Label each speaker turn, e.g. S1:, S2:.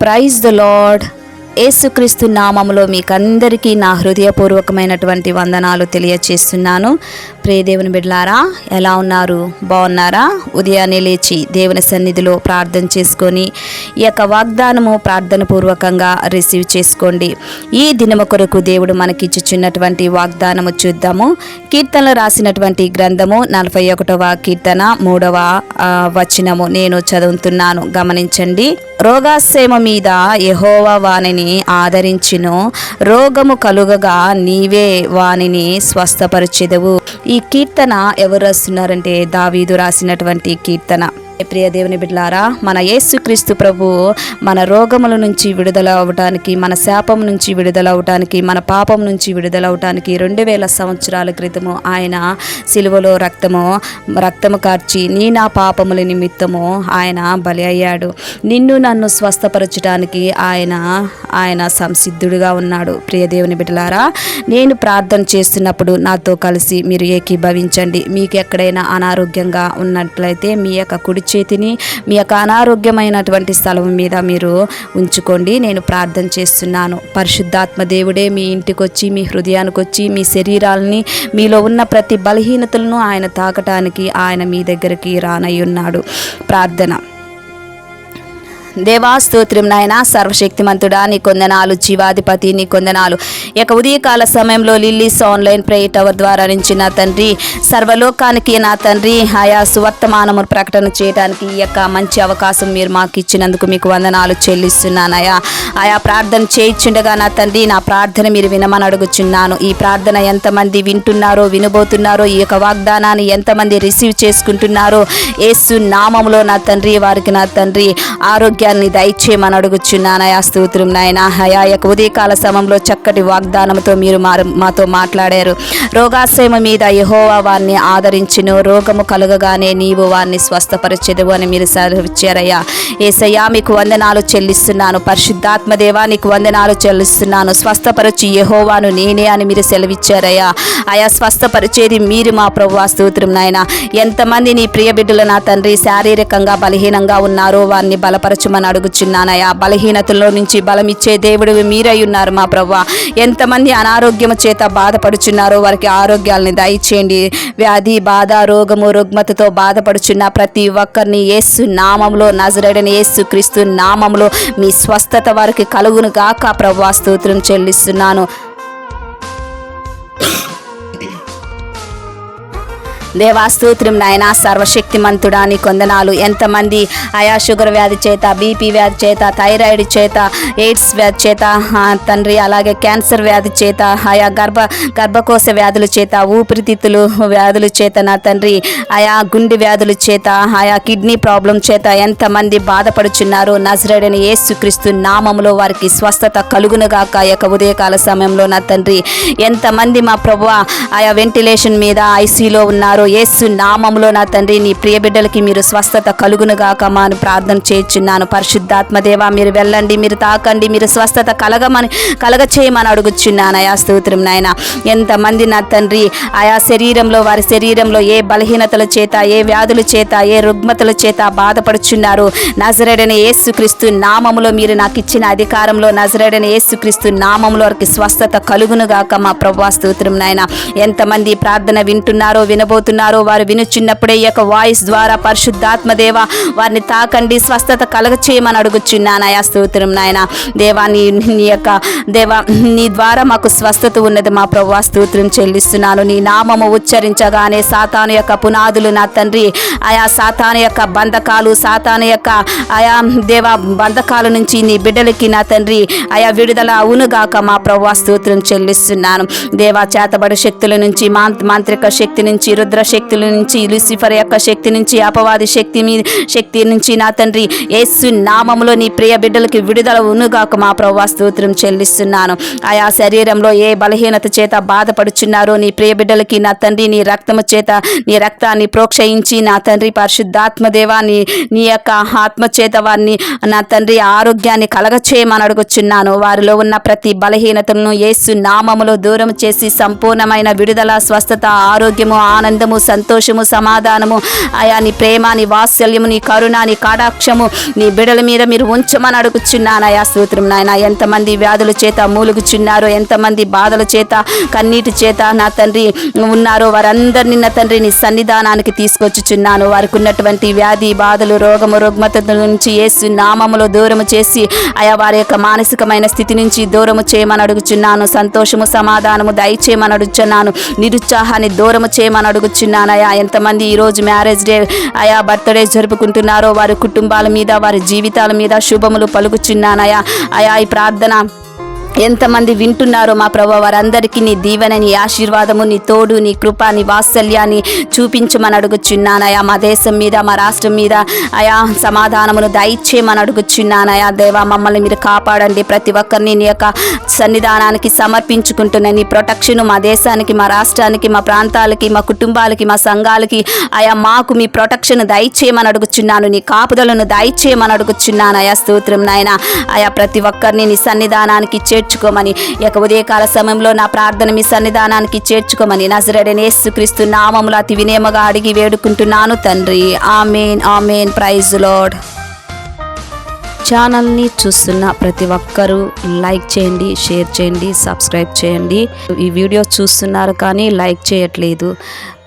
S1: Praise the Lord. యేసుక్రీస్తు నామములో మీకందరికీ నా హృదయపూర్వకమైనటువంటి వందనాలు తెలియచేస్తున్నాను. ప్రియదేవుని బిడ్లారా ఎలా ఉన్నారు? బాగున్నారా? ఉదయాన్నే లేచి దేవుని సన్నిధిలో ప్రార్థన చేసుకొని ఈ యొక్క వాగ్దానము ప్రార్థన పూర్వకంగా రిసీవ్ చేసుకోండి. ఈ దినము కొరకు దేవుడు మనకిచ్చుచున్నటువంటి వాగ్దానము చూద్దాము. కీర్తనలు రాసినటువంటి గ్రంథము నలభై ఒకటవ కీర్తన మూడవ వచనము నేను చదువుతున్నాను. గమనించండి. రోగాశ్రమ మీద యెహోవా వానిని ఆదరించును రోగము కలుగగా నీవే వానిని స్వస్థపరిచెదవు. ఈ కీర్తన ఎవరు రాస్తున్నారంటే దావీదు రాసినటువంటి కీర్తన. ప్రియ దేవుని బిడ్లారా మన యేసుక్రీస్తు ప్రభు మన రోగముల నుంచి విడుదల అవటానికి మన శాపం నుంచి విడుదల అవటానికి మన పాపం నుంచి విడుదల అవటానికి రెండు వేల సంవత్సరాల క్రితము ఆయన సిలువలో రక్తము రక్తము కార్చి నీ నా పాపముల నిమిత్తము ఆయన బలి అయ్యాడు. నిన్ను నన్ను స్వస్థపరచడానికి ఆయన ఆయన సంసిద్ధుడిగా ఉన్నాడు. ప్రియ దేవుని బిడ్డలారా నేను ప్రార్థన చేస్తున్నప్పుడు నాతో కలిసి మీరు ఏకీభవించండి. మీకు ఎక్కడైనా అనారోగ్యంగా ఉన్నట్లయితే మీ యొక్క కుడి చేతిని మీ యొక్క అనారోగ్యమైనటువంటి స్థలం మీద మీరు ఉంచుకోండి. నేను ప్రార్థన చేస్తున్నాను. పరిశుద్ధాత్మ దేవుడే మీ ఇంటికి వచ్చి మీ హృదయానికి వచ్చి మీ శరీరాలని మీలో ఉన్న ప్రతి బలహీనతలను ఆయన తాకటానికి ఆయన మీ దగ్గరికి రానయ్యున్నాడు. ప్రార్థన. దేవా స్తోత్రం నాయన సర్వశక్తిమంతుడా నీ కొందనాలు జీవాధిపతి నీ కొందనాలు. యొక్క ఉదయకాల సమయంలో లిల్లీస్ ఆన్లైన్ ప్రే టవర్ ద్వారా నుంచి నా తండ్రి సర్వలోకానికి నా తండ్రి ఆయా సువర్తమానము ప్రకటన చేయడానికి ఈ యొక్క మంచి అవకాశం మీరు మాకు ఇచ్చినందుకు మీకు వందనాలు చెల్లిస్తున్నానయా ఆయా ప్రార్థన చేయించుండగా నా తండ్రి నా ప్రార్థన మీరు వినమని అడుగుచున్నాను. ఈ ప్రార్థన ఎంతమంది వింటున్నారో వినబోతున్నారో ఈ యొక్క వాగ్దానాన్ని ఎంతమంది రిసీవ్ చేసుకుంటున్నారో ఏసు నామంలో నా తండ్రి వారికి నా తండ్రి ఆరోగ్యాన్ని దయచేయమని అడుగుచున్నానయా స్తోత్రం నాయన. హయా యొక్క ఉదయకాల సమయంలో చక్కటి వాగ్దానంతో మీరు మా మాతో మాట్లాడారు. రోగాశ్రమ మీద యహోవా వారిని ఆదరించును. రోగము కలుగగానే నీవు వారిని స్వస్థపరచెదవు అని మీరు సెలవిచ్చారయ్యా. ఏసయ్యా మీకు వందనాలు చెల్లిస్తున్నాను. పరిశుద్ధాత్మ దేవా నీకు వందనాలు చెల్లిస్తున్నాను. స్వస్థపరచు యహోవాను నేనే అని మీరు సెలవిచ్చారయ్యా. ఆయా స్వస్థపరిచేది మీరు మా ప్రభు స్తోత్రం నాయన. ఎంతమంది నీ ప్రియ బిడ్డలు నా తండ్రి శారీరకంగా బలహీనంగా ఉన్నారో వారిని బలపరచు బలపరచమని అడుగుచున్నానయ్యా బలహీనతల్లో నుంచి బలమిచ్చే దేవుడు మీరై ఉన్నారు మా ప్రవ్వ. ఎంతమంది అనారోగ్యము చేత బాధపడుచున్నారో వారికి ఆరోగ్యాలని దయచేయండి. వ్యాధి బాధ రోగము రుగ్మతతో బాధపడుచున్న ప్రతి ఒక్కరిని యేసు నామంలో నజరడని యేసు క్రీస్తు నామంలో మీ స్వస్థత వారికి కలుగును గాక. ప్రవ్వా స్తోత్రం చెల్లిస్తున్నాను. దేవా స్తోత్రం నాయన సర్వశక్తిమంతుడా నీ కొందనాలు ఎంతమంది? ఆయా షుగర్ వ్యాధి చేత బీపీ వ్యాధి చేత థైరాయిడ్ చేత ఎయిడ్స్ వ్యాధి చేత తండ్రి అలాగే క్యాన్సర్ వ్యాధి చేత ఆయా గర్భ గర్భకోశ వ్యాధుల చేత ఊపిరితిత్తులు వ్యాధుల చేత నా తండ్రి ఆయా గుండె వ్యాధుల చేత ఆయా కిడ్నీ ప్రాబ్లం చేత ఎంతమంది బాధపడుచున్నారో నజరడని యేసుక్రీస్తు నామములో వారికి స్వస్థత కలుగునుగాక యొక్క ఉదయకాల సమయంలో నా తండ్రి. ఎంతమంది మా ప్రభు ఆయా వెంటిలేషన్ మీద ఐసీలో ఉన్నారు యేసు నామములో నా తండ్రి నీ ప్రియ బిడ్డలకి మీరు స్వస్థత కలుగునుగాక మా అని ప్రార్థన చేయించున్నాను. పరిశుద్ధాత్మదేవా మీరు వెళ్ళండి మీరు తాకండి మీరు స్వస్థత కలగమని కలగ చేయమని అడుగుచున్నాను. ఆయా స్తోత్రం నాయన. ఎంతమంది నా తండ్రి ఆయా శరీరంలో వారి శరీరంలో ఏ బలహీనతల చేత ఏ వ్యాధుల చేత ఏ రుగ్మతల చేత బాధపడుచున్నారు? నజరేడని యేసుక్రీస్తు నామములో మీరు నాకు ఇచ్చిన అధికారంలో నజరేడని యేసుక్రీస్తు నామములో వారికి స్వస్థత కలుగునుగాక మా ప్రభా స్తోత్రం నాయన. ఎంతమంది ప్రార్థన వింటున్నారో వినబోతు వినబోతున్నారో వారు వినుచున్నప్పుడే ఈ యొక్క వాయిస్ ద్వారా పరిశుద్ధాత్మదేవ వారిని తాకండి స్వస్థత కలగ చేయమని అడుగుచున్నాను స్తోత్రం నాయన. దేవా నీ నీ యొక్క దేవా నీ ద్వారా మాకు స్వస్థత ఉన్నది మా ప్రభు స్తోత్రం చెల్లిస్తున్నాను. నీ నామము ఉచ్చరించగానే సాతాను యొక్క పునాదులు నా తండ్రి. ఆయా సాతాను యొక్క బంధకాలు సాతాను యొక్క ఆయా దేవ బంధకాల నుంచి నీ బిడ్డలకి నా తండ్రి. ఆయా విడుదల అవునుగాక మా ప్రభు స్తోత్రం చెల్లిస్తున్నాను. దేవా చేతబడి శక్తుల నుంచి మాంత్రిక శక్తి నుంచి రుద్ర శక్తుల నుంచి లూసిఫర్ యొక్క శక్తి నుంచి అపవాది శక్తి మీ శక్తి నుంచి నా తండ్రి యేసు నామములో నీ ప్రియ బిడ్డలకి విడుదల ఉనుగాక మా ప్రభా స్తోత్రం చెల్లిస్తున్నాను. ఆయా శరీరంలో ఏ బలహీనత చేత బాధపడుచున్నారో నీ ప్రియ బిడ్డలకి నా తండ్రి నీ రక్తము చేత నీ రక్తాన్ని ప్రోక్షయించి నా తండ్రి పరిశుద్ధాత్మదేవాన్ని నీ నీ యొక్క ఆత్మ చేత వారిని నా తండ్రి ఆరోగ్యాన్ని కలగచేయమని అడుగుచున్నాను వారిలో ఉన్న ప్రతి బలహీనతలను యేసు నామములో దూరం చేసి సంపూర్ణమైన విడుదల స్వస్థత ఆరోగ్యము ఆనందం ఆనందము సంతోషము సమాధానము. అయా నీ ప్రేమ నీ వాత్సల్యము నీ కరుణ నీ కటాక్షము నీ బిడల మీద మీరు ఉంచమని అడుగుచున్నానయా అయా స్తోత్రం నాయన. ఎంతమంది వ్యాధుల చేత మూలుగుచున్నారో ఎంతమంది బాధల చేత కన్నీటి చేత నా తండ్రి ఉన్నారో వారందరినీ నా తండ్రి నీ సన్నిధానానికి తీసుకొచ్చుచున్నాను. వారికి ఉన్నటువంటి వ్యాధి బాధలు రోగము రుగ్మత నుంచి ఏసు నామములో దూరము చేసి అయా వారి యొక్క మానసికమైన స్థితి నుంచి దూరము చేయమని అడుగుచున్నాను. సంతోషము సమాధానము దయచేయమని అడుగుచున్నాను. నిరుత్సాహాన్ని దూరము చేయమని అడుగుచు అయా ఎంతమంది ఈరోజు మ్యారేజ్ డే అయా బర్త్డే జరుపుకుంటున్నారో వారి కుటుంబాల మీద వారి జీవితాల మీద శుభములు పలుకుచున్నానయా అయా ఈ ప్రార్థన ఎంతమంది వింటున్నారో మా ప్రభు వారందరికీ నీ దీవెన నీ ఆశీర్వాదము నీ తోడు నీ కృప నీ వాత్సల్యాన్ని చూపించమని అడుగుచున్నానయా మా దేశం మీద మా రాష్ట్రం మీద అయా సమాధానమును దయచేయమని అడుగుచున్నానయా దేవా మమ్మల్ని మీరు కాపాడండి. ప్రతి ఒక్కరిని నీ యొక్క సన్నిధానానికి సమర్పించుకుంటున్న నీ ప్రొటెక్షన్ మా దేశానికి మా రాష్ట్రానికి మా ప్రాంతాలకి మా కుటుంబాలకి మా సంఘాలకి అయా మాకు మీ ప్రొటెక్షన్ దయచేయమని అడుగుచున్నాను. నీ కాపుదలను దయచేయమని అడుగుచున్నాను స్తోత్రం నాయన. అయా ప్రతి ఒక్కరిని నీ సన్నిధానానికి చేర్చుకోమని. యొక్క ఉదయకాల సమయంలో నా ప్రార్థన మీ సన్నిధానానికి చేర్చుకోమని. నజరడని యేసుక్రీస్తు నామములు అతి వినేమగా అడిగి వేడుకుంటున్నాను తండ్రి. Amen amen. ప్రైజ్ లోడ్ ఛానల్ని చూస్తున్న ప్రతి ఒక్కరూ లైక్ చేయండి షేర్ చేయండి సబ్స్క్రైబ్ చేయండి. ఈ వీడియో చూస్తున్నారు కానీ లైక్ చేయట్లేదు.